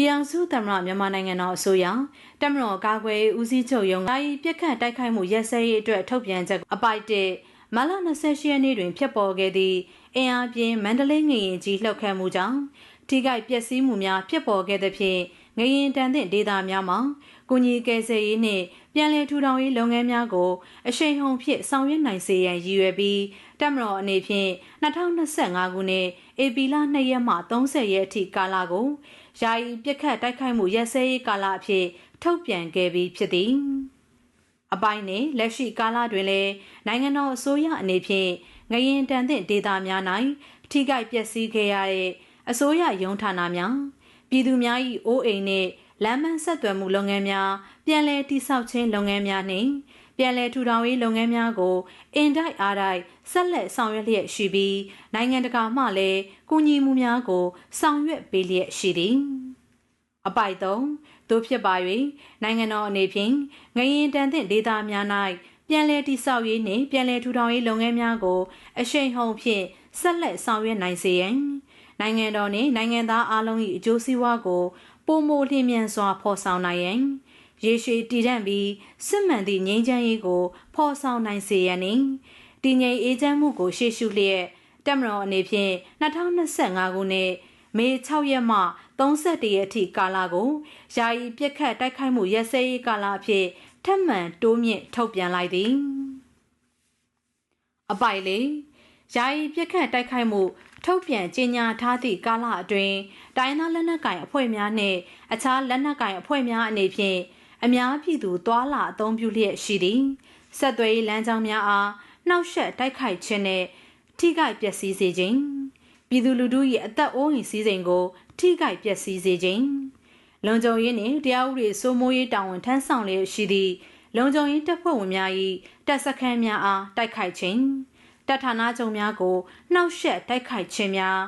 ပြည်အောင်စုသမ္မတမြန်မာနိုင်ငံတော်အစိုးရတမတော်ကာကွယ်ဦးစီးချုပ်ရုံးကပြက်ခတ်တိုက်ခိုက်မှုရက်စဲရေးအတွက်ထုတ်ပြန်ချက်အပိုက်တဲ့မလ28ရက်နေ့တွင်ဖြစ်ပေါ်ခဲ့သည့်အင်အားပြင်းမန္တလေးငရင်ကြီးလှုပ်ခတ်မှုကြောင့်ထိခိုက်ပျက်စီးမှုများဖြစ်ပေါ်ခဲ့သဖြင့် ငရင်တန်တဲ့ဒေသများမှာကုညီကယ်ဆယ်ရေးနှင့်ပြန်လည်ထူထောင်ရေးလုပ်ငန်းများကိုအရှိန်ဟုန်ဖြင့်ဆောင်ရွက်နိုင်စေရန်ရည်ရွယ်ပြီးတက်မတော်အနေဖြင့်2025ခုနှစ်ဧပြီလ2ရက်မှ30ရက်အထိကာလကိုယာယီပြစ်ခတ်တိုက်ခိုက်မှုရက်စဲရေးကာလအဖြစ်ထုတ်ပြန်ခဲ့ပြီးဖြစ်သည်အပိုင်းနဲ့လက်ရှိကာလတွင်လည်းနိုင်ငံတော်အစိုးရအနေဖြင့်ငရင်တန်တဲ့ဒေသများ၌ထိခိုက်ပျက်စီးခဲ့ရတဲ့အစိုးရရုံးဌာနများ ပြည်သူများ၏အိုးအိမ်နှင့်လမ်းမဆက်သွယ်မှုလုပ်ငန်းများပြန်လည်တည်ဆောက်ခြင်းလုပ်ငန်းများနှင့်ပြန်လည်ထူထောင်ရေးလုပ်ငန်းများကိုအင်တိုက်အားတိုက်ဆက်လက်ဆောင်ရွက်လျက်ရှိပြီးနိုင်ငံတကာမှလည်းကူညီမှုများကို ဆောင်ရွက်ပေးလျက်ရှိသည်အပိုက်၃တို့ဖြစ်ပါ၍နိုင်ငံတော်အနေဖြင့်ငရင်တန်သင့်ဒေသများ၌ပြန်လည်တည်ဆောက်ရေးနှင့်ပြန်လည်ထူထောင်ရေးလုပ်ငန်းများကို အရှိန်ဟုန်ဖြင့်ဆက်လက်ဆောင်ရွက်နိုင်စေရန် နိုင်ငံတော်နှင့်နိုင်ငံသားအလုံး၏အကျိုးစီးပွားကိုပုံမိုလျင်မြန်စွာဖော်ဆောင်နိုင်ရန်ရေရှည်တည်တံ့ပြီးစစ်မှန်သည့်ငြိမ်းချမ်းရေးကိုဖော်ဆောင်နိုင်စေရန်နှင့်တည်ငြိမ်အေးချမ်းမှုကိုရှေ့ရှုလျက်တက်မတော်အနေဖြင့်2025ခုနှစ်မေ6ရက်မှ31ရက်ထိကာလကိုယာယီပြစ်ခတ်တိုက်ခိုက်မှုရက်စဲရေးကာလအဖြစ်ထပ်မံတိုးမြင့်ထုတ်ပြန်လိုက်သည်အပိုင်လေးယာယီပြစ်ခတ်တိုက်ခိုက်မှု ထုတ်ပြန်ကြေညာထားသည့်ကာလအတွင်းတိုင်းသားလက်နက်ကိုင်အဖွဲ့များနှင့်အခြားလက်နက်ကိုင်အဖွဲ့များအနေဖြင့်အများပြည်သူသွာလာအသုံးပြုလျက်ရှိသည်ဆက်သွယ်ရေးလမ်းကြောင်းများအားနှောက်ယှက်တိုက်ခိုက်ခြင်းနဲ့ထိခိုက်ပျက်စီးစေခြင်းပြည်သူလူထု၏အသက်အိုးအိမ်စည်းစိမ်ကို ထိခိုက်ပျက်စီးစေခြင်းလုံခြုံရေးနှင့်တရားဥပဒေစိုးမိုးရေးတာဝန်ထမ်းဆောင်လျက်ရှိသည့်လုံခြုံရေးတပ်ဖွဲ့ဝင်များ၏တပ်စခန်းများအားတိုက်ခိုက်ခြင်း တပ်ဌာနချုပ်များကိုနှောက်ယှက်တိုက်ခိုက်ခြင်းများ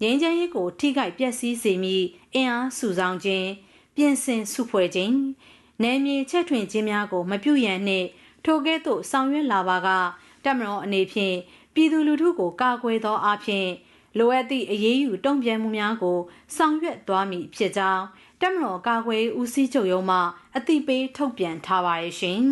ငြိမ်းချမ်းရေးကိုထိခိုက်ပျက်စီးစေမည့်အင်အားစုဆောင်ခြင်းပြင်ဆင်စုဖွဲ့ခြင်းနယ်မြေချက်ထွင်ခြင်းများကို မပြုရန်နှင့်ထိုကဲ့သို့ဆောင်ရွက်လာပါကတပ်မတော်အနေဖြင့်ပြည်သူလူထုကိုကာကွယ်သောအဖြစ်လိုအပ်သည့်အရေးယူတုံ့ပြန်မှုများကို ဆောင်ရွက်သွားမည်ဖြစ်ကြောင်းတပ်မတော်ကာကွယ်ဦးစီးချုပ်ရုံးမှအသိပေးထုတ်ပြန်ထားပါရဲ့ရှင်